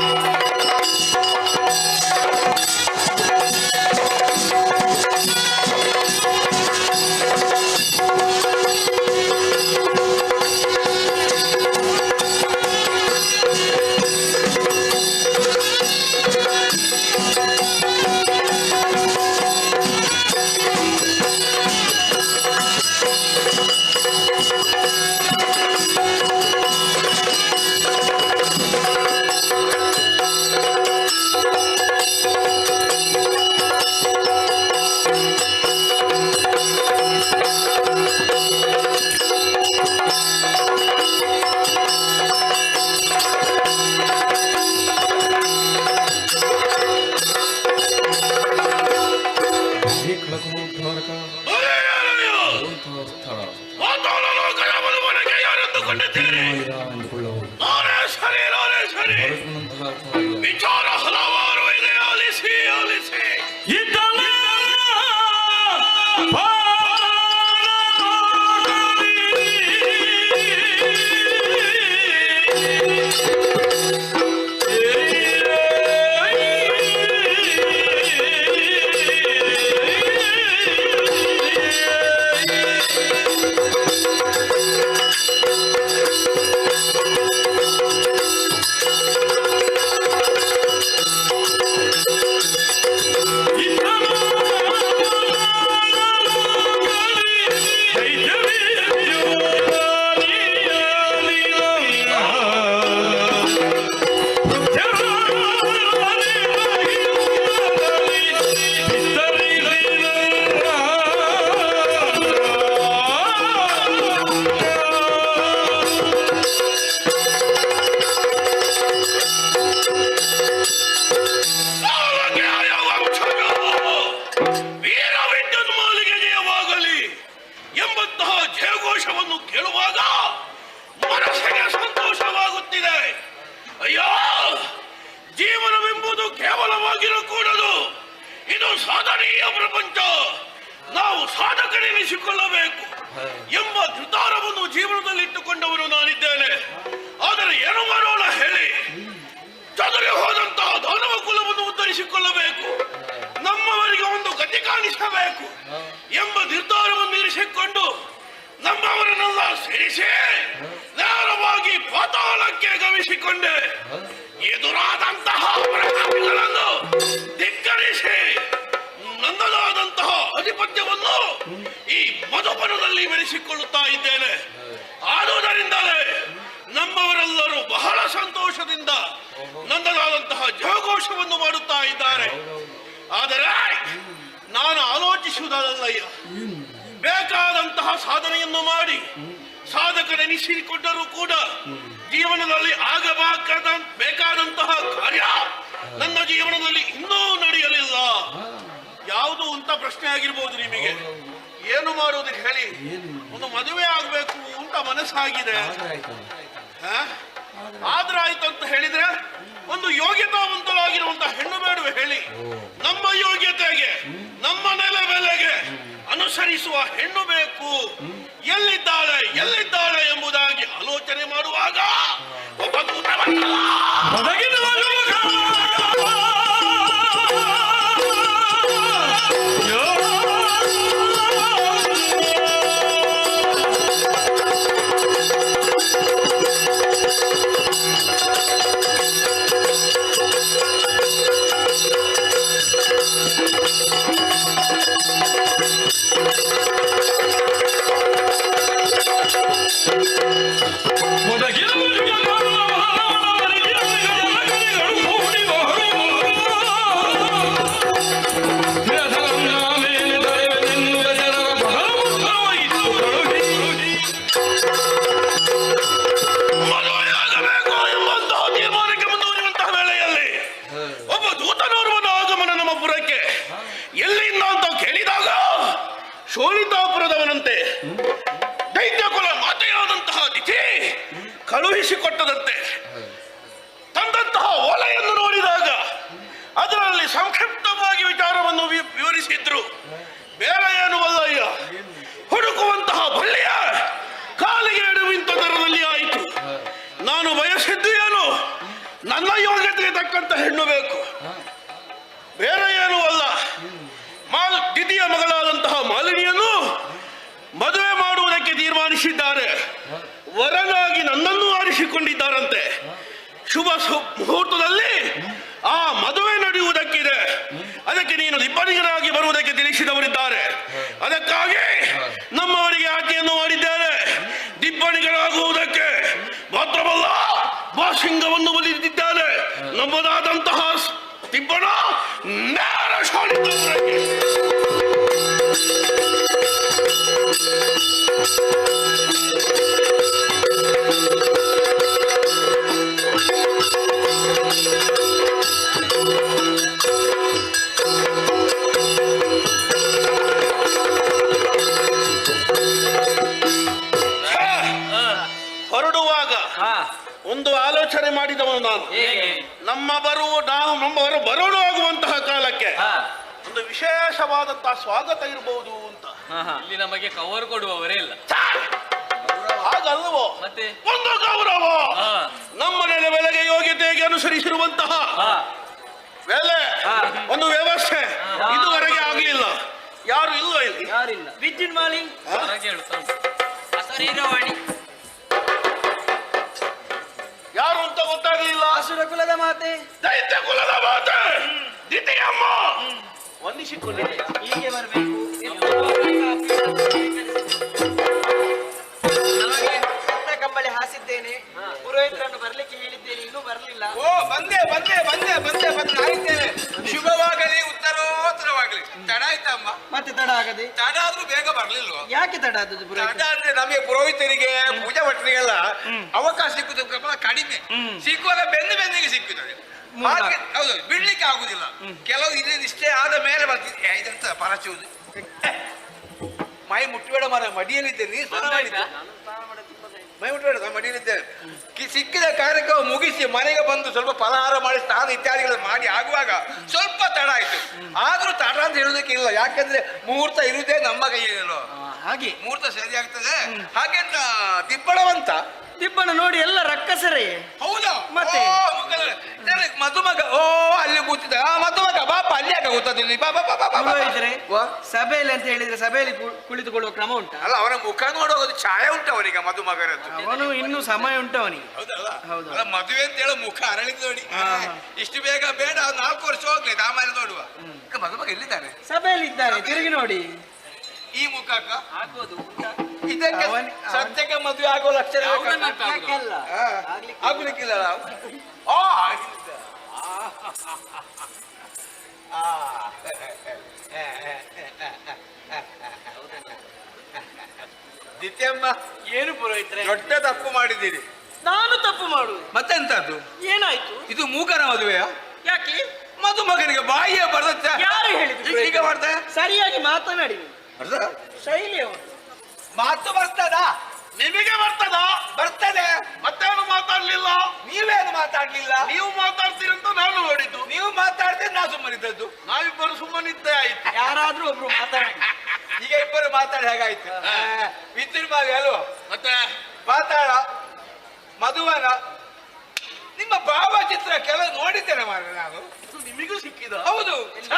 Bye. Lord. ಸಾಧನೆಯ ಪ್ರಪಂಚ ನಾವು ಸಾಧಕರೆನಿಸಿಕೊಳ್ಳಬೇಕು ಎಂಬ ನಿರ್ಧಾರವನ್ನು ಜೀವನದಲ್ಲಿ ಇಟ್ಟುಕೊಂಡವನು ನಾನಿದ್ದೇನೆ. ಆದರೆ ಏನು ಮಾಡೋಣ ಹೇಳಿ. ಚದುರಿ ಹೋದಂತಹ ದಾನವ ಕುಲವನ್ನು ಉದ್ಧರಿಸಿಕೊಳ್ಳಬೇಕು ನಮ್ಮವರಿಗೆ ಒಂದು ಗತಿ ಕಾಣಿಸಬೇಕು ಎಂಬ ನಿರ್ಧಾರವನ್ನು ಇರಿಸಿಕೊಂಡು ನಮ್ಮವರನ್ನೆಲ್ಲ ಸೇರಿಸಿ ನೇರವಾಗಿ ಪಾತಾಳಕ್ಕೆ ಗಮಿಸಿಕೊಂಡೆ. ಎದುರಾದಂತಹ ಪ್ರತಾಪಿಗಳನ್ನು ಧಿಕ್ಕರಿಸಿ ನನ್ನದಾದಂತಹ ಅಧಿಪತ್ಯವನ್ನು ಈ ಮಧುಪನದಲ್ಲಿ ಬೆಳೆಸಿಕೊಳ್ಳುತ್ತಾ ಇದ್ದೇನೆ. ಆದುದರಿಂದಲೇ ನಮ್ಮವರೆಲ್ಲರೂ ಬಹಳ ಸಂತೋಷದಿಂದ ನನ್ನದಾದಂತಹ ಜಯಘೋಷವನ್ನು ಮಾಡುತ್ತಾ ಇದ್ದಾರೆ. ಆದರೆ ನಾನು ಆಲೋಚಿಸುವುದಲ್ಲಯ್ಯ. ಬೇಕಾದಂತಹ ಸಾಧನೆಯನ್ನು ಮಾಡಿ ಸಾಧಕರೆನಿಸಿಕೊಂಡರೂ ಕೂಡ ಜೀವನದಲ್ಲಿ ಆಗಬೇಕಾದ ಬೇಕಾದಂತಹ ಕಾರ್ಯ ನನ್ನ ಜೀವನದಲ್ಲಿ ಇನ್ನೂ ನಡೆಯಲಿಲ್ಲ. ಯಾವುದು ಅಂತ ಪ್ರಶ್ನೆ ಆಗಿರ್ಬೋದು ನಿಮಗೆ. ಏನು ಮಾಡೋದಕ್ಕೆ ಹೇಳಿ. ಒಂದು ಮದುವೆ ಆಗ್ಬೇಕು ಅಂತ ಮನಸ್ಸಾಗಿದೆ. ಆದ್ರಾಯ್ತು ಅಂತ ಹೇಳಿದ್ರೆ ಒಂದು ಯೋಗ್ಯತಾವಂತಳಾಗಿರುವಂತ ಹೆಣ್ಣು ಬೇಡವೆ ಹೇಳಿ. ನಮ್ಮ ಯೋಗ್ಯತೆಗೆ, ನಮ್ಮ ನೆಲೆ ಬೆಲೆಗೆ ಅನುಸರಿಸುವ ಹೆಣ್ಣು ಬೇಕು. ಎಲ್ಲಿದ್ದಾಳೆ ಎಲ್ಲಿದ್ದಾಳೆ ಎಂಬುದಾಗಿ ಆಲೋಚನೆ ಮಾಡುವಾಗ ಒಬ್ಬ ಮುಹೂರ್ತದಲ್ಲಿ ಆ ಮದುವೆ ನಡೆಯುವುದಕ್ಕಿದೆ. ಅದಕ್ಕೆ ನೀನು ದಿಬ್ಬಣಿಗನಾಗಿ ಬರುವುದಕ್ಕೆ ತಿಳಿಸಿದವರಿದ್ದಾರೆ. ಅದಕ್ಕಾಗಿ ನಮ್ಮವರಿಗೆ ಆಕೆಯನ್ನು ಮಾಡಿದ್ದಾರೆ ದಿಬ್ಬಣಿಗಳಾಗುವುದಕ್ಕೆ ಮಾತ್ರವಲ್ಲ ಬಾಸಿಂಗವನ್ನು ಒಲಿದಿದ್ದಾನೆ ನಮ್ಮದಾದಂತಹ ತಿಬ್ಬಣ ನೇರ ಶಾಲಿತವರಿಗೆ ನಮ್ಮ ಬರುವ ನಾವು ನಮ್ಮವರು ಬರೋಣ ಆಗುವಂತಹ ಕಾಲಕ್ಕೆ ಒಂದು ವಿಶೇಷವಾದಂತಹ ಸ್ವಾಗತ ಇರಬಹುದು ಅಂತ. ಇಲ್ಲಿ ನಮಗೆ ಕವರ್ ಕೊಡುವವರೇ ಇಲ್ಲ. ಹಾಗಲ್ವೋ? ಮತ್ತೆ? ಒಂದು ಗೌರವ! ಹಾ. ನಮ್ಮ ನೆಲೆ ಬೆಲೆಗೆ ಯೋಗ್ಯತೆಗೆ ಅನುಸರಿಸಿರುವಂತಹ ಹಾ. ಬೆಲೆ ಒಂದು ವ್ಯವಸ್ಥೆ ಇದುವರೆಗೆ ಆಗ್ಲಿಲ್ಲ. ಯಾರು ಇಲ್ಲ ಇಲ್ಲಿ. ಯಾರಿಲ್ಲ? ಯಾರು ಅಂತ ಗೊತ್ತಾಗ್ಲಿಲ್ಲ. ಅಸುರ ಕುಲದ ಮಾತೆ. ದೈತ್ಯ ಕುಲದ ಮಾತೆ. ದ್ವಿತೀಯಮ್ಮ ವಂದಿಸಿಕೊಂಡಿದೆ ಹೀಗೆ ಬರಬೇಕು. ನಮಗೆ ಕಂಬಳಿ ಹಾಸಿದ್ದೇನೆ. ಪುರೋಹಿತರನ್ನು ಬರ್ಲಿಕ್ಕೆ ಹೇಳಿದ್ದೇನೆ ಇನ್ನೂ ಬರ್ಲಿಲ್ಲ. ಓ ಬಂದೆ ಬಂದೆ ತಡ ಆಗದೆ ತಡ ಆದ್ರೂ ಬೇಗ ಬರ್ಲಿಲ್ವ? ಯಾಕೆ ತಡ ಆದದ್ದು ತಡ ಅಂದ್ರೆ ನಮಗೆ ಪುರೋಹಿತರಿಗೆ ಪೂಜಾ ಭಟ್ರಿಗೆಲ್ಲ ಅವಕಾಶ ಸಿಕ್ಕುದು ಕಡಿಮೆ. ಸಿಕ್ಕುವಾಗ ಬೆಂದು ಬೆಂದಿಗೆ ಸಿಕ್ಕುತ್ತದೆ ಹೌದು ಬಿಡ್ಲಿಕ್ಕೆ ಆಗುದಿಲ್ಲ. ಕೆಲವು ಇದ್ರೆ ಇಷ್ಟೇ ಆದ ಮೇಲೆ ಬರ್ತಿದ್ದೆ ಇದೆಂತ ಪರಚುವುದು. ಮೈ ಮುಟ್ಟಬೇಡ ಮರ ಮಡಿಯಲ್ಲಿದ್ದೆ ನೀರು ಸ್ನಾನ ಮಾಡಿದ್ದೆ ಮೈ ಮಡಿಯಲ್ಲಿದ್ದೇನೆ ಸಿಕ್ಕಿದ ಕಾರ್ಯಕ್ರಮ ಮುಗಿಸಿ ಮನೆಗೆ ಬಂದು ಸ್ವಲ್ಪ ಫಲಹಾರ ಮಾಡಿ ಸ್ನಾನ ಇತ್ಯಾದಿಗಳು ಮಾಡಿ ಆಗುವಾಗ ಸ್ವಲ್ಪ ತಡ ಆಯ್ತು. ಆದ್ರೂ ತಡ ಅಂತ ಹೇಳುದಕ್ಕೆ ಇಲ್ಲ. ಯಾಕಂದ್ರೆ ಮುಹೂರ್ತ ಇರುವುದೇ ನಮ್ಮ ಕೈಯಲ್ಲಿ ಹಾಗೆ. ಮುಹೂರ್ತ ಸರಿ ಆಗ್ತದೆ. ಹಾಗೆಂತ ದಿಬ್ಬಣವಂತ. ದಿಬ್ಬಣ ನೋಡಿ ಎಲ್ಲ ರಕ್ಕಸರೇ. ಹೌದಾ. ಮತ್ತೆ? ಮಧುಮಗ ಮದುಮಗ ಓ ಅಲ್ಲಿ ಕೂತಿದ್ದ. ಆ, ಕೂತದ್ದು ಬಾ ಬಾ ಬಾ ಬಾ, ಬಾ ಬಾ. ಪುರೋಹಿತರೆ ವಾ. ಸಭೆಯಲ್ಲಿ ಅಂತ ಹೇಳಿದ್ರೆ ಸಭೆಯಲ್ಲಿ ಕು- ಕುಳಿತುಕೊಳ್ಳುವ ಕ್ರಮ ಉಂಟಾ ಅಲ್ಲ ಅವನ ಮುಖ ನೋಡುವಾಗ ಛಾಯೆ ಉಂಟು ಅವನಿಗೆ ಮಧುಮಗನದ್ದು ಅವನು ಇನ್ನೂ ಸಮಯ ಉಂಟು ಅವನಿಗೆ ಹೌದಲ್ಲ ಹೌದು. ಅಲ್ಲ ಮದುವೆ ಅಂತ ಹೇಳೋ ಮುಖ ಅರಳಿದ್ ನೋಡಿ ಹಾ. ಇಷ್ಟು ಬೇಗ ಬೇಡ ಅವ್ನು ನಾಲ್ಕು ವರ್ಷ ಹೋಗ್ಲಿ ಆಮೇಲೆ ನೋಡುವ ಈಗ ಮದುಮಗ ಎಲ್ಲಿದ್ದಾನೆ ಸಭೆಯಲ್ಲಿ ಇದ್ದಾನೆ ತಿರುಗಿ ನೋಡಿ ಈ ಮುಖಕ್ಕ ಇದಕ್ಕೆ ಅವನ್- ಅವನ್- ಸದ್ಯಕ್ಕೆ ಮದುವೆ ಆಗೋ ಲಕ್ಷಣ? ಯಾಕೆಲ್ಲ? ಆಗ್ಲಿಕ್ಕಿಲ್ಲ. ಆ. ದಿತ್ಯಮ್ಮ ಏನು ಪುರೋಹಿತರೆ? ದೊಡ್ಡ ತಪ್ಪು ಮಾಡಿದ್ದೀರಿ. ನಾನು ತಪ್ಪು ಮಾಡು ಮತ್ತೆಂತದ್ದು ಏನಾಯ್ತು? ಇದು ಮೂಕನ ಮದುವೆಯ? ಯಾಕೆ? ಮದುಮಗನಿಗೆ ಬಾಯಿಯೇ ಬರ್ತದೆ ಯಾರು ಹೇಳಿದ್ರು ಈಗ ಮಾಡ್ತಾ ಸರಿಯಾಗಿ ಮಾತನಾಡಿ ನೀವು. ಶೈಲಿ ಅವರು ಮಾತು ಬರ್ತದಾ? ನಿಮಗೆ ಬರ್ತದ? ಬರ್ತದೆ. ಮತ್ತೇನು ಮಾತಾಡ್ಲಿಲ್ಲ? ನೀವೇನು ಮಾತಾಡ್ಲಿಲ್ಲ? ನೀವು ಮಾತಾಡ್ತೀರಿ ಅಂತ ನಾನು ನೋಡಿದ್ದು. ನೀವು ಮಾತಾಡ್ತೀರಿ ನಾ ಸುಮ್ಮನಿದ್ದದ್ದು. ನಾವಿಬ್ಬರು ಸುಮ್ಮನಿದ್ದೇ ಆಯ್ತು. ಯಾರಾದ್ರೂ ಒಬ್ರು ಮಾತಾಡಿ. ಈಗ ಇಬ್ಬರು ಮಾತಾಡಿ ಹೇಗಾಯ್ತು? ವಿದ್ಯುನ್ಮಾವಿ ಅಲ್ವಾ? ಮತ್ತೆ? ಮಾತಾಡ ಮಧುವನ ನಿಮ್ಮ ಭಾವಚಿತ್ರ ಕೆಲವು ನೋಡಿದ್ದೇನೆ ಮಾರ ನಾನು. ನಿಮಗೂ ಸಿಕ್ಕಿದ? ಹೌದು. ಮೂಕ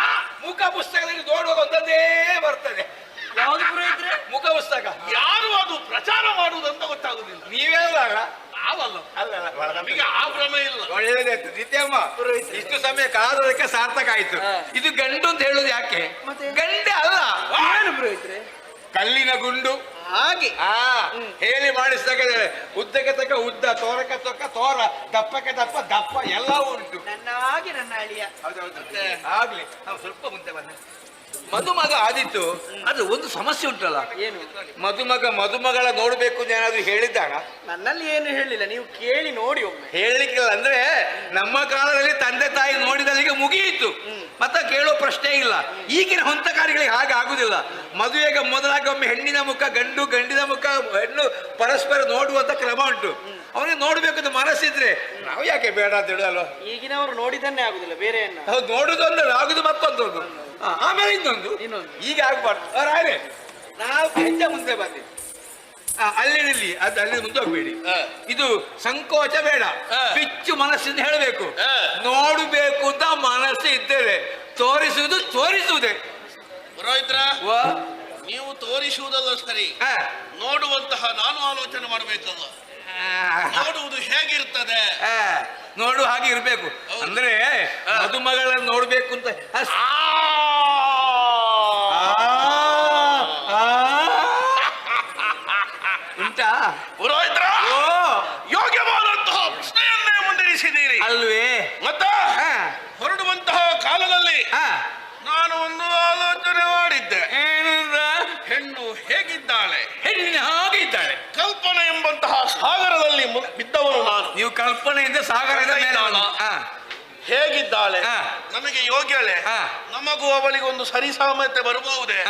ಮುಖ ಪುಸ್ತಕದಲ್ಲಿ ನೋಡುವಾಗ ಒಂದೊಂದೇ ಬರ್ತದೆ. ಯಾವ್ದು ಪುರೋಹಿತ್ರೆ ಮುಖ ಪುಸ್ತಕ ಯಾರು ಅದು ಪ್ರಚಾರ ಮಾಡುವುದಂತ ಗೊತ್ತಾಗುದಿಲ್ಲ. ನೀವೇ ನಾವಲ್ಲ. ಅಲ್ಲ ಅಲ್ಲ ನಮಗೆ ಆ ಭ್ರಮೆ ಇಲ್ಲ. ನಿತ್ಯಮ್ಮ. ಇಷ್ಟು ಸಮಯ ಕಾದದಕ್ಕೆ ಸಾರ್ಥಕ ಆಯ್ತು. ಇದು ಗಂಡು ಅಂತ ಹೇಳುದು ಯಾಕೆ? ಗಂಡೆ ಅಲ್ಲ. ಏನು ಪುರೋಹಿತರೆ ಕಲ್ಲಿನ ಗುಂಡು. ಹಾಗೆ. ಆ ಹೇಳಿ ಮಾಡಿಸಿದಾಗ ಉದ್ದಕ್ಕೆ ತಕ್ಕ ಉದ್ದ ತೋರಕ ತಕ್ಕ ತೋರ ದಪ್ಪಕ್ಕೆ ದಪ್ಪ ದಪ್ಪ ಎಲ್ಲವೂ ಉಂಟು. ನನ್ನ ಹಾಗೆ ನನ್ನ ಅಳಿಯ. ಆಗ್ಲಿ. ನಾವು ಸ್ವಲ್ಪ ಮುಂದೆ ಬಂದ ಮದುಮಗ ಆದಿತ್ತು ಅದು ಒಂದು ಸಮಸ್ಯೆ ಉಂಟಲ್ಲ? ಏನು? ಮದುಮಗ ಮದುಮಗಳ ನೋಡ್ಬೇಕು ಅಂತ ಏನಾದ್ರು ಹೇಳಿದ್ದಾನ ನನ್ನಲ್ಲಿ ಏನು ಹೇಳಿಲ್ಲ ನೀವು ಕೇಳಿ ನೋಡಿ ಒಮ್ಮೆ. ಹೇಳಲಿಕ್ಕಿಲ್ಲ ಅಂದ್ರೆ ನಮ್ಮ ಕಾಲದಲ್ಲಿ ತಂದೆ ತಾಯಿ ನೋಡಿದಲ್ಲಿಗೆ ಮುಗಿಯಿತು. ಮತ್ತೆ ಕೇಳೋ ಪ್ರಶ್ನೆ ಇಲ್ಲ. ಈಗಿನ ಹೊಂತಕಾರಿಗಳಿಗೆ ಹಾಗೆ ಆಗುದಿಲ್ಲ. ಮದುವೆಗೆ ಮೊದಲಾಗಿ ಒಮ್ಮೆ ಹೆಣ್ಣಿನ ಮುಖ ಗಂಡು ಗಂಡಿನ ಮುಖ ಹೆಣ್ಣು ಪರಸ್ಪರ ನೋಡುವಂತ ಕ್ರಮ ಉಂಟು. ಅವನಿಗೆ ನೋಡ್ಬೇಕು ಅಂತ ಮನಸ್ಸಿದ್ರೆ ನಾವು ಯಾಕೆ ಬೇಡ ಅಂತ ಹೇಳಲ್ವ? ಈಗಿನವರು ನೋಡಿದನ್ನೇ ಆಗುದಿಲ್ಲ ಬೇರೆ ಹೌದು ನೋಡುದೊಂದು ಆಗುದು ಮತ್ತೊಂದು ಆಮೇಲೆ ಇನ್ನೊಂದು. ಇನ್ನೊಂದು. ಈಗ ಆಗ್ಬಾರ್ದು. ರಾಯರೇ ನಾವು ಹೆಜ್ಜೆ ಮುಂದೆ ಬರ್ತೀವಿ ಅಲ್ಲಿ ನಿಲ್ಲಿ ಅದು ಅಲ್ಲಿ ಮುಂದೆ ಹೋಗ್ಬೇಡಿ. ಇದು ಸಂಕೋಚ ಬೇಡ. ಬಿಚ್ಚು ಮನಸ್ಸಿಂದ ಹೇಳಬೇಕು. ನೋಡಬೇಕು ಅಂತ ಮನಸ್ಸು ಇದ್ದೇವೆ. ತೋರಿಸುವುದು ತೋರಿಸುವುದೇ. ಪುರೋಹಿತ್ರ ನೀವು ತೋರಿಸುವುದಲ್ಲ ಸರಿ. ನೋಡುವಂತಹ ನಾನು ಆಲೋಚನೆ ಮಾಡಬೇಕಲ್ಲ. ನೋಡುವುದು ಹೇಗಿರ್ತದೆ? ನೋಡು ಹಾಗೆ ಇರ್ಬೇಕು. ಅಂದ್ರೆ ಮದುಮಗಳನ್ನು ಮದುಮಗಳನ್ನ ನೋಡ್ಬೇಕು ಅಂತ ಅಸ್- ಆ! ಆ, ಆ. ಉಂಟಾ ಪುರೋಹಿತ್ರ ಯೋಗ್ಯವಾದಂತಹ ಪ್ರಶ್ನೆಯನ್ನೇ ಮುಂದಿರಿಸಿದ್ದೀರಿ. ಅಲ್ವೇ? ಮತ್ತ ಹೊರಡುವಂತಹ ಕಾಲದಲ್ಲಿ. ನಾನು ಒಂದು ಆಲೋಚನೆ ಮಾಡಿದ್ದೆ. ಏನಂದ್ರ ಹೆಣ್ಣು ಹೇಗಿದ್ದಾಳೆ? ಹೆಣ್ಣಿನ ಹಾಗೆ ಇದ್ದಾಳೆ. ಕಲ್ಪನೆ ಎಂಬಂತಹ ಸಾಗರದಲ್ಲಿ ಬಿದ್ದವನು ನಾನು. ನೀವು ಕಲ್ಪನೆಯಿಂದ ಸಾಗರದ ಮೇಲೆ ಹೇಗಿದ್ದಾಳೆ. ನಮಗೆ ಯೋಗ್ಯಳೆ. ನಮಗೂ ಅವಳಿಗೆ ಒಂದು ಸರಿಸಾಮ್ಯತೆ ಬರಬಹುದೇ?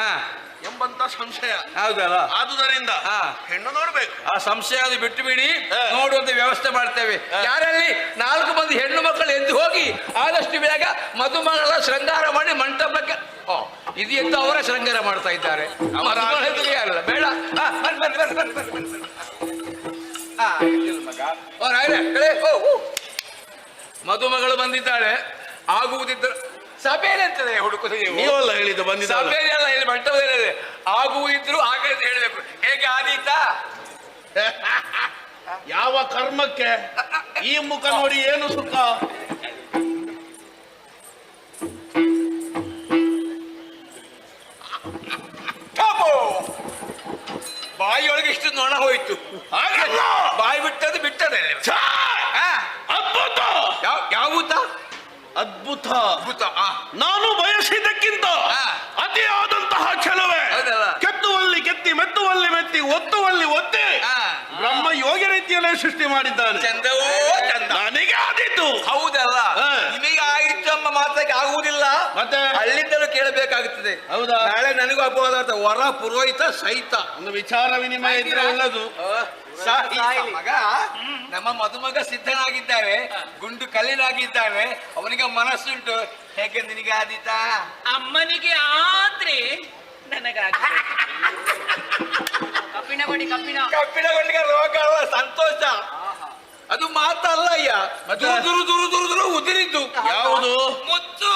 ಎಂಬಂತ ಸಂಶಯ. ಹೌದಲ್ಲ? ಆದುದರಿಂದ. ಹೆಣ್ಣು ನೋಡ್ಬೇಕು. ಆ ಸಂಶಯ ಅದು ಬಿಟ್ಟು ಬಿಡಿ. ನೋಡುವಂತ ವ್ಯವಸ್ಥೆ ಮಾಡ್ತೇವೆ. ಯಾರಲ್ಲಿ? ನಾಲ್ಕು ಮಂದಿ ಹೆಣ್ಣು ಮಕ್ಕಳು ಎದ್ದು ಹೋಗಿ ಆದಷ್ಟು ಬೇಗ ಮಧುಮಗಳ ಶೃಂಗಾರ ಮಾಡಿ ಮಂಟಪಕ್ಕೆ ಓ ಇದು ಎಂದು ಅವರ ಶೃಂಗಾರ ಮಾಡ್ತಾ ಇದ್ದಾರೆ? ಅಲ್ಲ ಬೇಡ. ಮಗ. ಓ, ರಾಯ್ರೆ, ಕಡೆ, ಓ, ಓ. ಮದುಮಗಳು ಬಂದಿದ್ದಾಳೆ ಆಗುವುದಿದ್ದರೆ ಸಭೆಯಲ್ಲಿ ಅಂತದೆ ನೀವಲ್ಲ ಹೇಳಿದ್ದು ಬಂದಿದ್ದಾಳೆ ಸಭೆಯಲ್ಲಿ ಅಲ್ಲ ಇಲ್ಲಿ ಮಂಟಪದಲ್ಲಿ ಆಗುವುದಿದ್ರು ಹಾಗೆ ಹೇಳಬೇಕು ಹೇಳ್ಬೇಕು. ಹೇಗೆ ಆದೀತಾ? ಯಾವ ಕರ್ಮಕ್ಕೆ? ಈ ಮುಖ ನೋಡಿ ಏನು ಸುಖ? ಬಾಯಿಯೊಳಗೆ ಇಷ್ಟು ನೊಣ ಹೋಯ್ತು. ಹಾಗಲ್ಲ ಬಾಯಿ ಬಿಟ್ಟದ್ದು ಬಿಟ್ಟದೆ! ಆ, ಅದ್ಭುತ! ಯಾವ ಯಾವೂತ? ಅದ್ಭುತ. ಅದ್ಭುತ ಆ, ನಾನು ಬಯಸಿದ್ದಕ್ಕಿಂತ ಹಾ. ಅತಿಯಾದಂತಹ ಚೆಲುವೆ ಹೌದಲ್ಲ? ಕೆತ್ತುವಲ್ಲಿ ಕೆತ್ತಿ ಮೆತ್ತುವಲ್ಲಿ ಮೆತ್ತಿ ಒತ್ತುವಲ್ಲಿ ಒತ್ತಿ ಆ. ಬ್ರಹ್ಮ ಯೋಗ ರೀತಿಯಲ್ಲೇ ಸೃಷ್ಟಿ ಮಾಡಿದ್ದಾನೆ. ಚಂದವೋ ಚಂದ. ನನಗೆ ಆದಿತು. ಹೌದಲ್ಲ ಹಾ. ನಿಮಗೆ ಆಯಿತು ಎಂಬ ಮಾತಾಗಿ ಆಗುವುದಿಲ್ಲ. ಮತ್ತೆ? ಅಲ್ಲಿಂದಲೂ ಕೇಳಬೇಕಾಗುತ್ತದೆ. ಹೌದಾ? ನಾಳೆ ನನಗೂ ಅಪವಾದ ವರ ಪುರೋಹಿತ ಸಹಿತ. ಒಂದು ವಿಚಾರ ವಿನಿಮಯ ಇದ್ರೆ ಅಲ್ಲದು ಸಾಹಿತ್ಯ ಮಗ ನಮ್ಮ ಮದುಮಗ ಸಿದ್ಧನಾಗಿದ್ದಾರೆ ಗುಂಡು ಕಲ್ಲಿನಾಗಿದ್ದಾರೆ ಅವನಿಗೆ ಮನಸ್ಸುಂಟು. ಹೇಗೆ ನಿನಗೆ ಆದೀತ? ಅಮ್ಮನಿಗೆ ಆದ್ರೆ ನನಗಾಗ ಕಬ್ಬಿಣ ಕೊಡಿ ಕಬ್ಬಿಣ. ರೋಗ ಅಲ್ಲ ಸಂತೋಷ. ಅದು ಮಾತಲ್ಲ ಅಯ್ಯ ಮತ್ತೆ? ದುರು ದುರು ದುರು ದುರು ಉದುರಿದ್ದು. ಯಾವುದು? ಮುತ್ತು.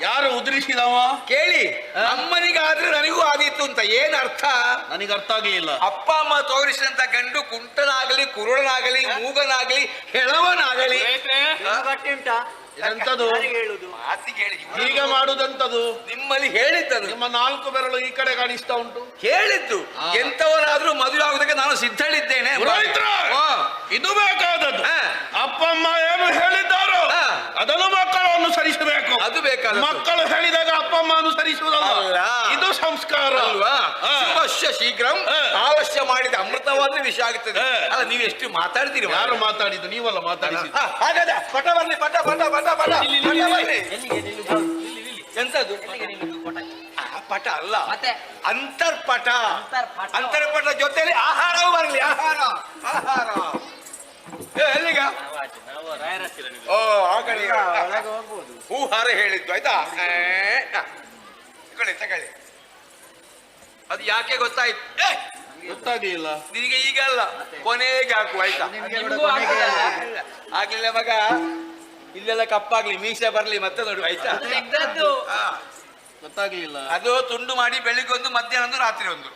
ಯಾರು ಉದುರಿಸಿದವ? ಕೇಳಿ. ಅಮ್ಮನಿಗಾದ್ರೆ ನನಗೂ ಆದಿತ್ತು ಅಂತ ಏನ್ ಅರ್ಥ? ನನಗೆ ಅರ್ಥ ಆಗ್ಲಿಲ್ಲ. ಅಪ್ಪ ಅಮ್ಮ ತೋರಿಸಿದಂತ ಗಂಡು ಕುಂಟನಾಗಲಿ ಕುರುಡನಾಗಲಿ ಮೂಗನಾಗಲಿ ಹೆಳವನಾಗಲಿ. ಎಂತದು ಈಗ ಮಾಡುದಂತದು? ನಿಮ್ಮಲ್ಲಿ ಹೇಳಿದ್ದದು. ನಿಮ್ಮ ನಾಲ್ಕು ಬೆರಳು ಈ ಕಡೆ ಕಾಣಿಸ್ತಾ ಉಂಟು. ಹೇಳಿದ್ದು. ಎಂತವರಾದ್ರೂ ಎಂತವನಾದ್ರೂ ಮದುವೆ ಆಗುದಕ್ಕೆ ನಾನು ಸಿದ್ಧಳಿದ್ದೇನೆ ಇದು ಬೇಕಾದದ್ದು. ಅಪ್ಪ ಅಮ್ಮ ಏನು ಹೇಳಿದ್ದಾರೋ. ಅದನ್ನು ಮಕ್ಕಳು ಅನುಸರಿಸಬೇಕು. ಅದು ಬೇಕಾದ ಮಕ್ಕಳು ಹೇಳಿದಾಗ ಅಪ್ಪ ಅಮ್ಮ ಅನುಸರಿಸುವುದಲ್ಲ ಇದು ಸಂಸ್ಕಾರ. ಅಲ್ವಾ? ಅವಶ್ಯ ಶುಭಶ್ಯ ಶೀಘ್ರಂ. ಅವಶ್ಯ ಮಾಡಿದ ಅಮೃತವಾದ್ರೆ ವಿಷಯ ಆಗುತ್ತದೆ. ಅಲ್ಲ ನೀವು ಎಷ್ಟು ಮಾತಾಡ್ತೀರಿ ಯಾರು ಮಾತಾಡಿದ್ದು? ನೀವಲ್ಲ ಮಾತಾಡಿದ್ದೀರಿ ಹಾಗಾದ್ರೆ ಪಟ ಬರ್ಲಿ ಪಟ ಪಟ. ಪಟ ಪಟ ಪಟ ಬರ್ಲಿ ಎಂತದು? ಪಟ? ಅಲ್ಲ. ಮತ್ತೆ? ಅಂತರ್ಪಟ. ಅಂತರ್ಪಟ. ಜೊತೆಯಲ್ಲಿ ಆಹಾರವೂ ಬರಲಿ. ಆಹಾರ ಆಹಾರ. ಏ, ಎಲ್ಲಿಗ? ಓ ಆ ಕಡೆ ಹೂಹಾರ ಹೇಳಿದ್ದು ಆಯ್ತಾ? ಆ, ತಗೊಳ್ಳಿ ತಗೊಳ್ಳಿ. ಅದು ಯಾಕೆ ಗೊತ್ತಾಯ್ತು? ಗೊತ್ತಾಗಿಲ್ಲ ಗೊತ್ತಾಗ್ಲಿಲ್ಲ. ನಿನಗೆ ಈಗ ಅಲ್ಲ. ಕೊನೆಗೆ ಹಾಕು ಆಯ್ತಾ? ಕೂಡ ಆಗ್ಲಿಲ್ಲ ಮಗ. ಇಲ್ಲೆಲ್ಲ ಕಪ್ಪಾಗ್ಲಿ ಮೀಸೆ ಬರ್ಲಿ ಮತ್ತೆ ನೋಡು ಆಯ್ತಾ? ಗೊತ್ತಾಗ್ಲಿಲ್ಲ. ಅದು ತುಂಡು ಮಾಡಿ ಬೆಳಿಗ್ಗೆ ಒಂದು ಮಧ್ಯಾಹ್ನ ಒಂದು ರಾತ್ರಿ ಒಂದು.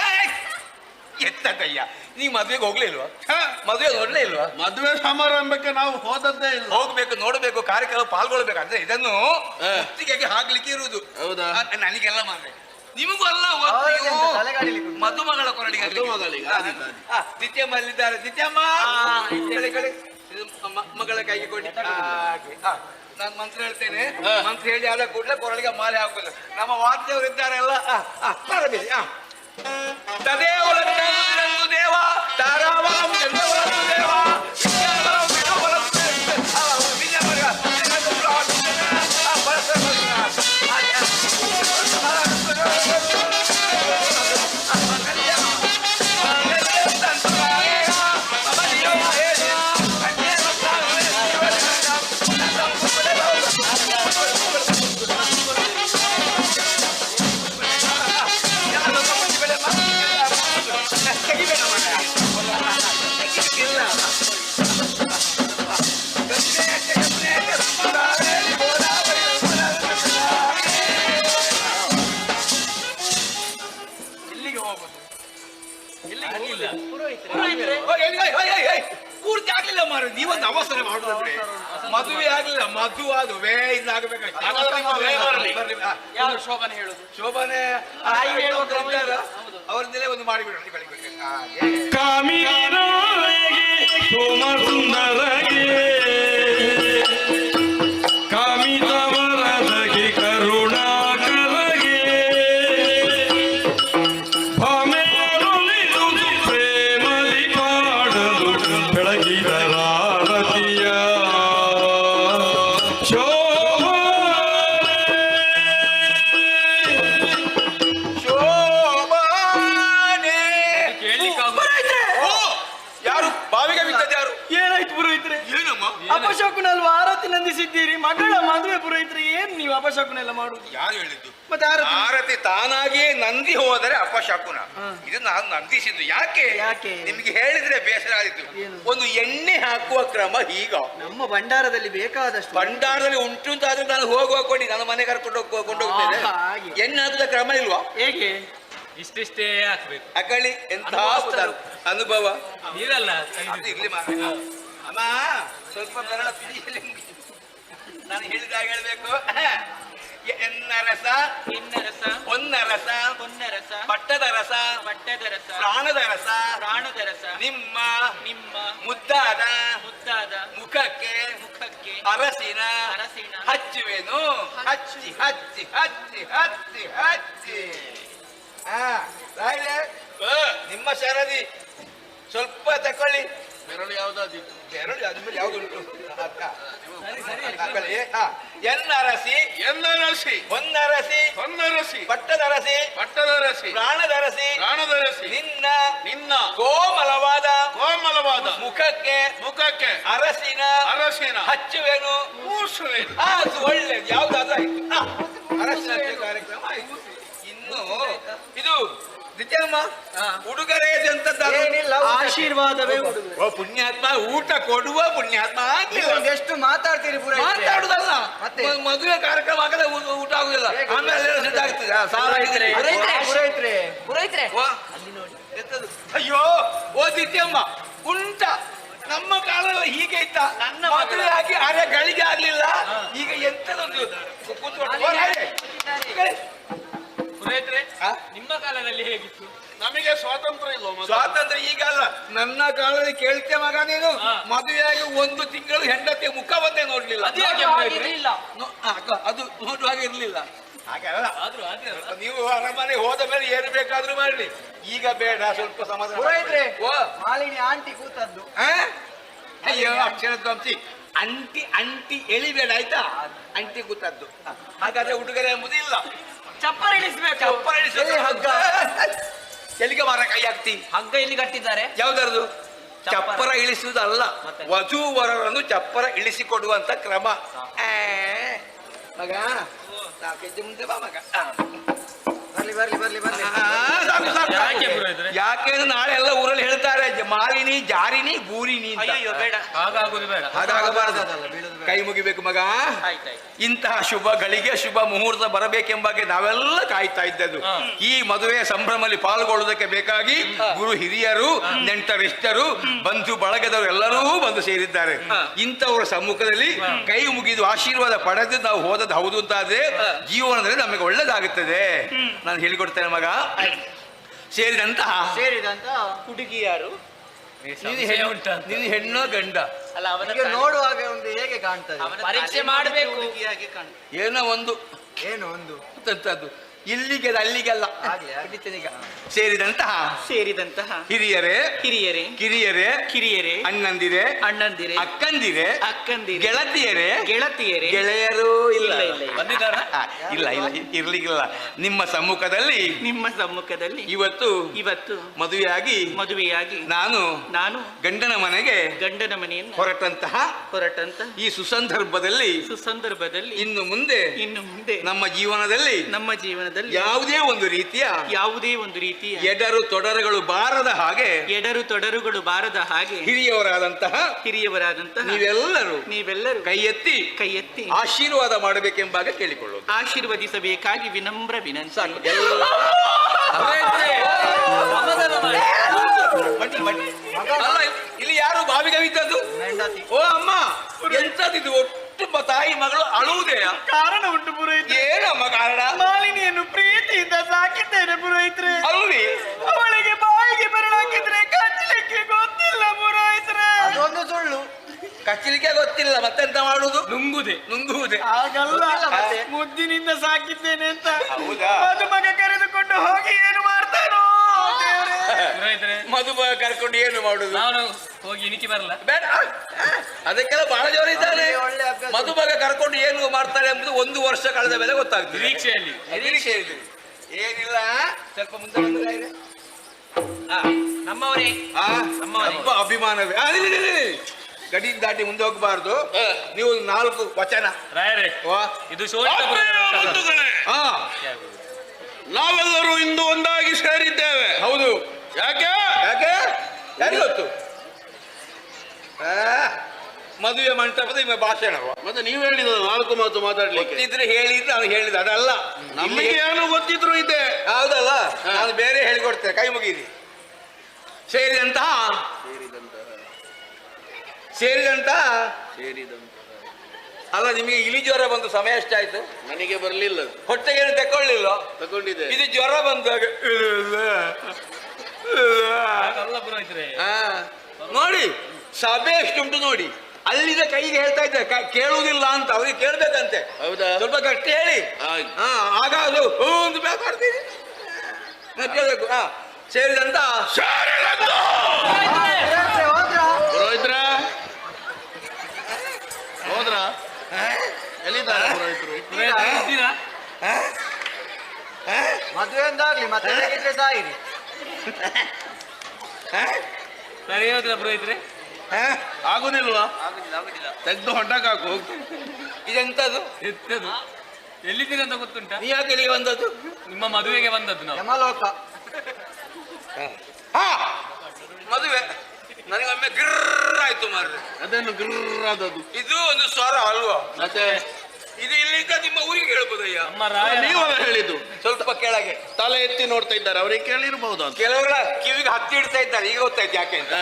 ಏಯ್! ಎತ್ತದಯ್ಯ ನೀ ಮದ್ವೆಗೆ ಹೋಗ್ಲಿಲ್ವಾ ಇಲ್ವಾ? ಮದ್ವೆ ನೋಡ್ಲೇ ಇಲ್ವಾ? ಮದುವೆ ಸಮಾರಂಭಕ್ಕೆ ನಾವು ಹೋದದ್ದೇ ಇಲ್ಲ. ಹೋಗ್ಬೇಕು ನೋಡ್ಬೇಕು ಕಾರ್ಯಕ್ರಮ ಪಾಲ್ಗೊಳ್ಬೇಕು. ಅಂದ್ರೆ ಇದನ್ನು ಹಾ. ಹಾಕ್ಲಿಕ್ಕೆ ಇರುವುದು. ಹೌದಾ? ನನಗೆಲ್ಲ ಮಾಡ್ಬೇಕು ನಿಮಗೂ ಅಲ್ಲ ಕೊರಡಿಗೆ. ಆ, ದಿತ್ಯಮ್ಮ ಅಲ್ಲಿದ್ದಾರೆ ದಿತ್ಯಮ್ಮ ಮಗಳ ಕೈಗೆ ಕೊಡಿ. ಹಾಗೆ. ನಾನು ಮಂತ್ರ ಹೇಳ್ತೇನೆ. ಹಾ. ಮಂತ್ರ ಹೇಳಿ ಆದ ಕೂಡಲೇ ಕೊರಳಿಗೆ ಮಾಲೆ ಹಾಕುದು ನಮ್ಮ ವಾದ್ಯವರು ಇದ್ದಾರೆಲ್ಲ ಬರಬೇಡಿ ಆ ತದೇವ ದೇವ ತಾರಾವರಂ ದೇವ. ಮಾರ ನೀವೊಂದು ಅವಸರ ಮಾಡುದಂದ್ರೆ ಮದುವೆ ಆಗ್ಲಿಲ್ಲ ಮಧು ಅದು ವೇ ಇದಾಗಬೇಕಾಯ್ತು ಶೋಭನೆ ಹೇಳುದು? ಶೋಭನೆ ಅವರಿಂದಲೇ ಒಂದು ಮಾಡಿಬಿಡೋಣ ಕಾಮಿ ಸುಂದರಗೆ ಮದುವೆ ಪುರೋಹಿತ್ರೆ ಏನ್ ನೀವು ಅಪಶಕುನ ಎಲ್ಲ ಮಾಡುದು? ಯಾರು ಹೇಳಿದ್ದು? ಮತ್ತೆ ಆರತಿ ಆರತಿ ತಾನಾಗಿಯೇ ನಂದಿ ಹೋದರೆ ಅಪಶಕುನ. ಇದು ನಾನು ನಂದಿಸಿದ್ದು. ಯಾಕೆ? ಯಾಕೆ? ನಿಮ್ಗೆ ಹೇಳಿದ್ರೆ ಬೇಸರ ಆದಿತ್ತು ಏನು? ಒಂದು ಎಣ್ಣೆ ಹಾಕುವ ಕ್ರಮ ಈಗ ನಮ್ಮ ಭಂಡಾರದಲ್ಲಿ ಬೇಕಾದಷ್ಟು ಭಂಡಾರದಲ್ಲಿ ಉಂಟು ಅಂತ ಆದ್ರೆ ನಾನು ಹೋಗುವ ಕೊಡಿ. ನನ್ನ ಮನೆ ಕರ್ಕೊಂಡು ಹೋಗ್- ಕೊಂಡು ಹೋಗ್ತೇನೆ. ಆ, ಹಾಗೆ. ಎಣ್ಣೆ ಹಾಕುದ ಕ್ರಮ ಇಲ್ವಾ? ಹೇಗೆ ಇಷ್ಟಿಷ್ಟೇ ಹಾಕ್ಬೇಕು. ಅಕಳಿ ಎಂತ ಅನುಭವಸ್ಥರು. ಅನುಭವ? ನೀರಲ್ಲ ಅದು ಇರ್ಲಿ. ಅಮ್ಮ ಸ್ವಲ್ಪ ಬೆರಳ ತುದಿಯಲ್ಲಿ ಮುಗಿ. ನಾನು ಹೇಳಿದಾಗ ಹೇಳ್ಬೇಕು. ಎನ್ನ ರಸ? ಇನ್ನ ರಸ? ಒನ್ನ ರಸ? ಒನ್ನ ರಸ? ಪಟ್ಟದ ರಸ? ಬಟ್ಟದ ರಸ? ಪ್ರಾಣದ ರಸ? ಪ್ರಾಣದ ರಸ? ನಿಮ್ಮ? ನಿಮ್ಮ? ಮುದ್ದಾದ? ಮುದ್ದಾದ? ಮುಖಕ್ಕೆ? ಮುಖಕ್ಕೆ? ಅರಸಿನ? ಅರಸಿನ? ಹಚ್ಚುವೆನು? ಹಚ್ಚಿ ಹಚ್ಚಿ. ಹಚ್ಚಿ ಹಚ್ಚಿ ಹಚ್ಚಿ ಹಾ ನಿಮ್ಮ ಶರದಿ ಸ್ವಲ್ಪ ತಕೊಳ್ಳಿ. ಬೆರಳು ಯಾವ್ದಾದಿತ್ತು ಬೆರಳು ಅದ್ಮೇಲೆ ಯಾವ್ದುಂಟು. ಎನ್ನರಸಿ. ಎನ್ನರಸಿ. ಹೊನ್ನರಸಿ. ಹೊನ್ನರಸಿ. ಪಟ್ಟದರಸಿ. ಪಟ್ಟದರಸಿ. ಪ್ರಾಣದರಸಿ. ಪ್ರಾಣದರಸಿ. ನಿನ್ನ. ನಿನ್ನ. ಕೋಮಲವಾದ ಕೋಮಲವಾದ ಮುಖಕ್ಕೆ. ಮುಖಕ್ಕೆ. ಅರಸಿನ. ಅರಸಿನ. ಹಚ್ಚುವೆನು. ಕೂಸುವೆನು. ಆ, ಅದು ಒಳ್ಳೇದು. ಯಾವ್ದಾದ್ರು ಆಯ್ತು. ಅರಸಿನ ಕಾರ್ಯಕ್ರಮ ಆಯ್ತು. ಇನ್ನು ಇದು ನಿತ್ಯಮ್ಮ ಉಡುಗೊರೆ ಏನಿಲ್ಲ ಆಶೀರ್ವಾದವೇ ಉಡುಗೊರೆ. ಓ ಪುಣ್ಯಾತ್ಮ ಊಟ ಕೊಡುವ ಪುಣ್ಯಾತ್ಮ ಎಷ್ಟು ಮಾತಾಡ್ತೀರಿ ಪುರ ಮಾತಾಡುದಲ್ಲ. ಮತ್ತೆ? ಮದುವೆ ಕಾರ್ಯಕ್ರಮ ಆಗದೆ ಊಟ ಆಗುದಿಲ್ಲ. ಆಮೇಲೆ ಆಗ್ತದೆ. ಪುರೋಹಿತ್ರೆ, ಪುರೋಹಿತ್ರೆ ಪುರೋಹಿತ್ರೆ. ವಾ, ಎಂತದು? ಅಯ್ಯೋ ಓ ದಿತ್ಯಮ್ಮ. ಉಂಟ. ನಮ್ಮ ಕಾಲದಲ್ಲಿ ಹೀಗೆ ಇತ್ತ. ನನ್ನ ಮದುವೆ ಆಗಿ ಅರೆ ಗಳಿಗೆ ಆಗ್ಲಿಲ್ಲ. ಈಗ ಎಂತದೊಂದು? ಕೂತ್ಕೊಂಡು. ಪುರೋಹಿತ್ರೆ ನಿಮ್ಮ ಕಾಲದಲ್ಲಿ ಹೇಗಿತ್ತು? ನಮಗೆ ಸ್ವಾತಂತ್ರ್ಯ ಇಲ್ಲ ಸ್ವಾತಂತ್ರ್ಯ ಈಗ ಅಲ್ಲ. ನನ್ನ ಕಾಲದಲ್ಲಿ ಕೇಳ್ತೆ ಮಗ ನೀನು. ಮದುವೆಯಾಗಿ ಒಂದು ತಿಂಗಳು ಹೆಂಡತಿ ಮುಖ ಬಂದೇ ನೋಡ್ಲಿಲ್ಲ. ಅದು ನೋಡುವ ನೋಡುವಾಗ ಇರ್ಲಿಲ್ಲ. ನೀವು ಅರಮನೆ ಹೋದ ಮೇಲೆ ಏನು ಬೇಕಾದ್ರೂ ಮಾಡ್ಲಿ. ಈಗ ಬೇಡ ಸ್ವಲ್ಪ ಸಮಾಧಾನ ಮಾಲಿನಿ ಆಂಟಿ ಕೂತದ್ದು. ಆ? ಅಯ್ಯೋ ಅಕ್ಷರ ಧ್ವಂಸಿ ಅಂಟಿ ಅಂಟಿ ಎಳಿಬೇಡ ಆಯ್ತಾ? ಅಂಟಿ ಕೂತದ್ದು. ಹಾಗಾದ್ರೆ ಉಡುಗೊರೆ ಎಂಬುದಿಲ್ಲ ಚಪ್ಪರ ಇಳಿಸ್ಬೇಕು. ಚಪ್ಪರ ಇಳಿಸೋದು ಹಗ್ಗ. ಎಲ್ಲಿಗೆ ಮಾರ ಕೈ ಹಾಕ್ತಿ? ಹಗ್ಗ ಇಲ್ಲಿ ಕಟ್ಟಿದ್ದಾರೆ? ಯಾವ್ದಾರದು ಚಪ್ಪರ. ಇಳಿಸುವುದಲ್ಲ. ವಧುವರರನ್ನು ಚಪ್ಪರ ಇಳಿಸಿಕೊಡುವಂತ ಕ್ರಮ. ಮಗ. ನಾಲ್ಕೈದು ಮುಂದೆ ಬಾ ಮಗ. ಯಾಕೆ ಬರ್ಲಿ ಬರ್ಲಿ ಯಾಕೆ ಅಂದ್ರೆ ನಾಳೆ ಎಲ್ಲ ಊರಲ್ಲಿ ಹೇಳ್ತಾರೆ ಜ- ಮಾಲಿನಿ ಜಾರಿನಿ ಗೂರಿನಿ ಅಂತ. ಅಯ್ಯೋ ಬೇಡ. ಹಾಗಾಗುದು ಬೇಡ. ಹಾಗಾಗಬಾರದು. ಅದಲ್ಲ, ಬೀಳೋದು ಕೈ ಮುಗಿಬೇಕು ಮಗ. ಆಯ್ತಾಯ್ತು. ಇಂತಹ ಶುಭ ಗಳಿಗೆ ಶುಭ ಮುಹೂರ್ತ ಬರಬೇಕೆಂಬಾಗಿ ನಾವೆಲ್ಲ ಕಾಯ್ತಾ ಇದ್ದದ್ದು. ಹಾ. ಈ ಮದುವೆ ಸಂಭ್ರಮದಲ್ಲಿ ಪಾಲ್ಗೊಳ್ಳುವುದಕ್ಕೆ ಬೇಕಾಗಿ ಗುರು ಹಿರಿಯರು ನೆಂಟರಿಷ್ಟರು ಬಂಧು ಬಳಗದವರು ಎಲ್ಲರೂ ಬಂದು ಸೇರಿದ್ದಾರೆ. ಇಂಥವರ ಸಮ್ಮುಖದಲ್ಲಿ ಕೈ ಮುಗಿದು ಆಶೀರ್ವಾದ ಪಡೆದು ನಾವು ಹೋದದ್ದು ಹೌದು ಅಂತಾದ್ರೆ ಜೀವನದಲ್ಲಿ ನಮಗೆ ಒಳ್ಳೇದಾಗುತ್ತದೆ. ನಾನು ಹೇಳಿಕೊಡ್ತೇನೆ ಮಗ. ಸೇರಿದಂತಹ ಸೇರಿದಂತ ಹುಡುಗಿ ಯಾರು ನೀನು ಹೆಣ್ಣು ನೀನು ಹೆಣ್ಣೋ ಗಂಡ. ಅಲ್ಲ ಅವನಿಗೆ ನೋಡುವಾಗ ಒಂದು ಹೇಗೆ ಕಾಣ್ತದೆ? ಪರೀಕ್ಷೆ ಮಾಡಬೇಕು. ಏನೋ ಒಂದು. ಏನು ಒಂದು. ಅಂತದ್ದು ಇಲ್ಲಿಗೆ ಅಲ್ಲಿಗೆಲ್ಲ. ಸೇರಿದಂತಹ ಸೇರಿದಂತಹ ಹಿರಿಯರೇ ಹಿರಿಯರೇ ಕಿರಿಯರೇ ಕಿರಿಯರೇ ಅಣ್ಣಂದಿರೆ ಅಣ್ಣಂದಿರೆ ಅಕ್ಕಂದಿರೆ ಅಕ್ಕಂದಿರೆ ಗೆಳತಿಯರೇ ಗೆಳತಿಯರೇ. ಗೆಳೆಯರು ಇಲ್ಲ. ಇಲ್ಲ, ಇಲ್ಲ, ಇಲ್ಲ. ಬಂದಿದ್ದಾರ? ಇಲ್ಲ ಇಲ್ಲ ಇರ್ಲಿಕ್ಕಿಲ್ಲ. ನಿಮ್ಮ ಸಮ್ಮುಖದಲ್ಲಿ ನಿಮ್ಮ ಸಮ್ಮುಖದಲ್ಲಿ ಇವತ್ತು ಇವತ್ತು ಮದುವೆಯಾಗಿ ಮದುವೆಯಾಗಿ ನಾನು ನಾನು ಗಂಡನ ಮನೆಗೆ ಗಂಡನ ಮನೆಯನ್ನು ಹೊರಟಂತಹ ಹೊರಟಂತಹ ಈ ಸುಸಂದರ್ಭದಲ್ಲಿ ಸುಸಂದರ್ಭದಲ್ಲಿ ಇನ್ನು ಮುಂದೆ ಇನ್ನು ಮುಂದೆ ನಮ್ಮ ಜೀವನದಲ್ಲಿ ನಮ್ಮ ಜೀವನದಲ್ಲಿ ಯಾವುದೇ ಒಂದು ರೀತಿಯ ಯಾವುದೇ ಒಂದು ರೀತಿಯ ಎಡರು ತೊಡರುಗಳು ಬಾರದ ಹಾಗೆ ಎಡರು ತೊಡರುಗಳು ಬಾರದ ಹಾಗೆ ಹಿರಿಯವರಾದಂತಹ ಹಿರಿಯವರಾದಂತಹ ನೀವೆಲ್ಲರೂ ನೀವೆಲ್ಲರೂ ಕೈ ಎತ್ತಿ ಕೈ ಎತ್ತಿ ಆಶೀರ್ವಾದ ಮಾಡಬೇಕೆಂಬಾಗ ಕೇಳಿಕೊಳ್ಳೋದು. ಆಶೀರ್ವದಿಸಬೇಕಾಗಿ ವಿನಮ್ರ ವಿನಂತಿ. ಇಲ್ಲಿ ಯಾರು ಬಾವಿ ಬಿದ್ದದ್ದು ಓ ಅಮ್ಮ ಎಂತದಿದು ಒಟ್ಟು ತಾಯಿ ಮಗಳು ಅಳುವುದೇ ಕಾರಣ ಉಂಟು ಪುರೋಹಿತ್ರೆ ಏನಮ್ಮ ಕಾರಣ ಮಾಲಿನಿಯನ್ನು ಪ್ರೀತಿಯಿಂದ ಸಾಕಿದ್ದೇನೆ ಪುರೋಹಿತ್ರೆ ಅಲ್ಲಿ ಅವಳಿಗೆ ಬಾಯಿಗೆ ಬೆರಳಾಕಿದ್ರೆ ಕಚ್ಚಲಿಕ್ಕೆ ಗೊತ್ತಿಲ್ಲ ಪುರೋಹಿತ್ರೆ ಅದೊಂದು ಸುಳ್ಳು. ಕಚ್ಚಲಿಕ್ಕೆ ಗೊತ್ತಿಲ್ಲ ಮತ್ತೆಂತ ಮಾಡುದು? ನುಂಗುದೆ. ನುಂಗುವುದೇ ಆಗಲ್ಲ ಮುದ್ದಿನಿಂದ ಸಾಕಿದ್ದೇನೆ ಅಂತ. ಹೌದಾ? ಮದುಮಗ ಕರೆದುಕೊಂಡು ಹೋಗಿ ಏನು ಮಾಡ್ತಾನೋ? ಮಧು ಪುರೋಹಿತ್ರೆ ಕರ್ಕೊಂಡು ಏನು ಮಾಡುದು? ನಾನು ಹೋಗಿ ಇಣಿಕೆ ಬರಲ್ಲ. ಬೇಡ. ಅದಕ್ಕೆಲ್ಲ ಬಹಳ ಜೋರ ಇದ್ದಾನೆ ಮದುಮಗ ಕರ್ಕೊಂಡು ಏನು ಮಾಡ್ತಾರೆ ಎಂಬುದು ಒಂದು ವರ್ಷ ಕಳೆದ ಮೇಲೆ ಗೊತ್ತಾಗ್ತದೆ. ನಿರೀಕ್ಷೆಯಲ್ಲಿ. ನಿರೀಕ್ಷೆ ಇದೆ. ಏನಿಲ್ಲ ಸ್ವಲ್ಪ ಮುಂದೆ ಬಂದ್ರೆ ನಮ್ಮವರೇ. ಅಪ್ಪ ಅಭಿಮಾನವೇ. ಆ. ಗಡಿ ದಾಟಿ ಮುಂದೆ ಹೋಗಬಾರ್ದು. ನೀವು ಒಂದು ನಾಲ್ಕು ವಚನ. ರಾಯರೇ ವಾ. ಇದು ಬಂಧುಗಳೇ, ಆ, ನಾವೆಲ್ಲರೂ ಇಂದು ಒಂದಾಗಿ ಸೇರಿದ್ದೇವೆ. ಹೌದು. ಯಾಕೆ? ಯಾಕೆ? ಯಾರಿಗೊತ್ತು ಆ, ಮದುವೆ ಮಂಟಪದ ನಿಮ್ಮ ಭಾಷಣವ ಮತ್ತೆ ನೀವು ಹೇಳಿದ ನಾಲ್ಕು ಮಾತು ಮಾತಾಡ್ಲಿಕ್ಕೆ. ಗೊತ್ತಿದ್ರೆ ಹೇಳಿದ್ರೆ ನಾನು ಹೇಳಿದ ಅದಲ್ಲ. ನಮಗೆ ಏನು ಗೊತ್ತಿದ್ರು ಇದೆ. ಹೌದಲ್ಲ? ನಾನು ಬೇರೆ ಹೇಳಿಕೊಡ್ತೇನೆ ಕೈ ಮುಗೀರಿ ಸೇರಿದಂತಹ? ಸೇರಿದಂತ ಅಲ್ಲ ನಿಮಗೆ ಇಲಿ ಜ್ವರ ಬಂದು ಸಮಯ ಎಷ್ಟಾಯ್ತು? ನನಗೆ ಬರಲಿಲ್ಲ ಹೊಟ್ಟೆಗೆ ಏನು ತಕೊಳ್ಳಿಲ್ಲ ತಗೊಂಡಿದೆ ಇದು ಜ್ವರ ಬಂದಾಗ ಆ, ನೋಡಿ ಸಭೆ ಎಷ್ಟುಂಟು ನೋಡಿ. ಅಲ್ಲಿಂದ ಕೈಗೆ ಹೇಳ್ತಾ ಇದ್ದೆ ಕ- ಕೇಳುವುದಿಲ್ಲ ಅಂತ. ಅವ್ರಿಗೆ ಕೇಳ್ಬೇಕಂತೆ. ಹೌದಾ? ಸ್ವಲ್ಪ ಗಟ್ಟಿ ಹೇಳಿ. ಹಾ ಆಗ ಅದು ಹ್ಞೂ ಅಂತ ಮತ್ತೆ ಕೇಳ್ಬೇಕು. ಹಾ ಸೇರಿದಂತ ಹೋದ್ರಾ? ಪುರೋಹಿತ್ರ! ಹೋದ್ರ? ಎಲ್ಲಿದ್ದಾರೆ ಪುರೋಹಿತರು? ಮದುವೆ ಒಂದಾಗ್ಲಿ ಮತ್ತೆ ಸಾಯಿರಿ. ಸರಿ ಹೋದ್ರ ಪುರೋಹಿತ್ರೆ? ಆಗುದಿಲ್ವಾ? ತೆಗ್ದು ಹೊಂಟಕ್ಕಾಕು ಇದೆಂತದು ಎತ್ತದು. ಎಲ್ಲಿದ್ದೀರಿ ಅಂತ ಗೊತ್ತುಂಟಾ? ನೀ ಯಾಕೆ ಇಲ್ಲಿಗೆ ಬಂದದ್ದು? ನಿಮ್ಮ ಮದುವೆಗೆ ಬಂದದ್ದು ನಾವು. ಯಮಲೋಕ. ಹಾ. ಮದುವೆ. ನನಗೊಮ್ಮೆ ಗಿರ್ರ ಆಯ್ತು ಮಾರ್ರೆ. ಅದನ್ನು ಆದದ್ದು ಇದು ಒಂದು ಸ್ವರ ಅಲ್ವಾ? ಮತ್ತೆ? ಇದು ಇಲ್ಲಿಂದ ನಿಮ್ಮ ಊರಿಗೆ ನಮ್ಮ ರಾಯ ನೀವಲ್ಲ ಹೇಳಿದ್ದು. ಸ್ವಲ್ಪ ಕೆಳಗೆ. ತಲೆ ಎತ್ತಿ ನೋಡ್ತಾ ಇದ್ದಾರೆ. ಅವರಿಗೆ ಕೇಳಿರ್ಬಹುದು ಕೆಲವರ ಕಿವಿಗೆ ಹತ್ತಿ ಇಡ್ತಾ ಇದ್ದಾರೆ. ಈಗ ಗೊತ್ತಾಯ್ತು ಯಾಕೆ ಅಂತ.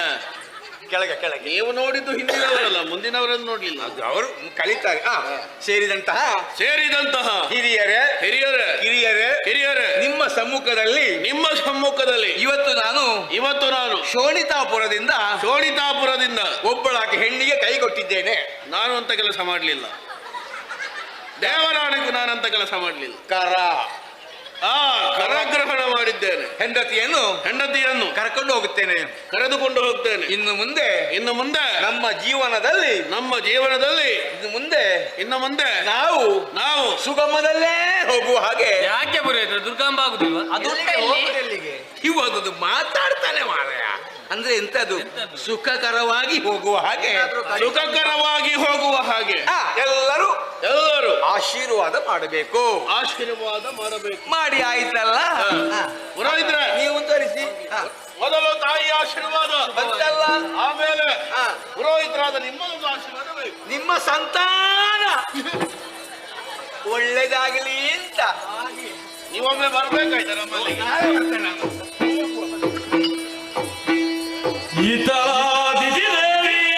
ಕೆಳಗೆ ಕೆಳಗೆ. ನೀವು ನೋಡಿದ್ದು ಹಿಂದಿನವರಲ್ಲ ಮುಂದಿನವರನ್ನು ನೋಡ್ಲಿಲ್ಲ. ಅದು ಅವರು ಕಲಿತಾರೆ. ಹಾ. ಸೇರಿದಂತಹ. ಸೇರಿದಂತಹ. ಹಿರಿಯರೇ ಹಿರಿಯರೇ. ಕಿರಿಯರೇ ಹಿರಿಯರೇ. ನಿಮ್ಮ ಸಮ್ಮುಖದಲ್ಲಿ. ನಿಮ್ಮ ಸಮ್ಮುಖದಲ್ಲಿ. ಇವತ್ತು ನಾನು ಇವತ್ತು ನಾನು ಶೋಣಿತಾಪುರದಿಂದ ಶೋಣಿತಾಪುರದಿಂದ ಒಬ್ಬಳಾಕೆ ಹೆಣ್ಣಿಗೆ ಕೈ ಕೊಟ್ಟಿದ್ದೇನೆ. ನಾನು ಅಂತ ಕೆಲಸ ಮಾಡಲಿಲ್ಲ. ದೇವರಾಣಿಗೂ ನಾನಂತ ಕೆಲಸ ಮಾಡಲಿಲ್ಲ. ಕರ. ಆ ಕರಗ್ರಹಣ ಮಾಡಿದ್ದೇನೆ. ಹೆಂಡತಿಯನ್ನು ಹೆಂಡತಿಯನ್ನು ಕರಕೊಂಡು ಹೋಗುತ್ತೇನೆ. ಕರೆದುಕೊಂಡು ಹೋಗ್ತೇನೆ. ಇನ್ನು ಮುಂದೆ ಇನ್ನು ಮುಂದೆ ನಮ್ಮ ಜೀವನದಲ್ಲಿ ನಮ್ಮ ಜೀವನದಲ್ಲಿ ಇನ್ನು ಮುಂದೆ ಇನ್ನು ಮುಂದೆ ನಾವು ನಾವು ಸುಗಮದಲ್ಲೇ ಹೋಗುವ ಹಾಗೆ. ಯಾಕೆ ಬರೆಯುತ್ತೆ ದುರ್ಗಾಂಬ ಆಗುದಿಲ್ವಾ? ಅದು ಎಲ್ಲಿಗೆ ಹೋಗುದು ಎಲ್ಲಿಗೆ? ಮಾತಾಡ್ತಾನೆ ಮಾರಾಯ ಅಂದ್ರೆ ಎಂತದು? ಸುಖಕರವಾಗಿ ಹೋಗುವ ಹಾಗೆ. ಸುಖಕರವಾಗಿ ಹೋಗುವ ಹಾಗೆ. ಆ, ಎಲ್ಲರೂ ಎಲ್ಲರೂ. ಆಶೀರ್ವಾದ ಮಾಡಬೇಕು. ಆಶೀರ್ವಾದ ಮಾಡಬೇಕು. ಮಾಡಿ ಆಯ್ತಲ್ಲ? ಆ, ಪುರೋಹಿತ್ರೆ ನೀವು ತರಿಸಿ ಆ, ಮೊದಲು ತಾಯಿ ಆಶೀರ್ವಾದ. ಬಂತಲ್ಲ? ಆಮೇಲೆ ಆ, ಪುರೋಹಿತರಾದ ನಿಮ್ಮದೊಂದು ಆಶೀರ್ವಾದ ಬೇಕು. ನಿಮ್ಮ ಸಂತಾನ. ಒಳ್ಳೇದಾಗಲಿ ಅಂತ. ನೀವೊಮ್ಮೆ ಬರ್ಬೇಕಾಯ್ತಾ ನಮ್ಮಲ್ಲಿ ನಾಳೆ ಬರ್ತೇನೆ ನಾನು. E tá lá.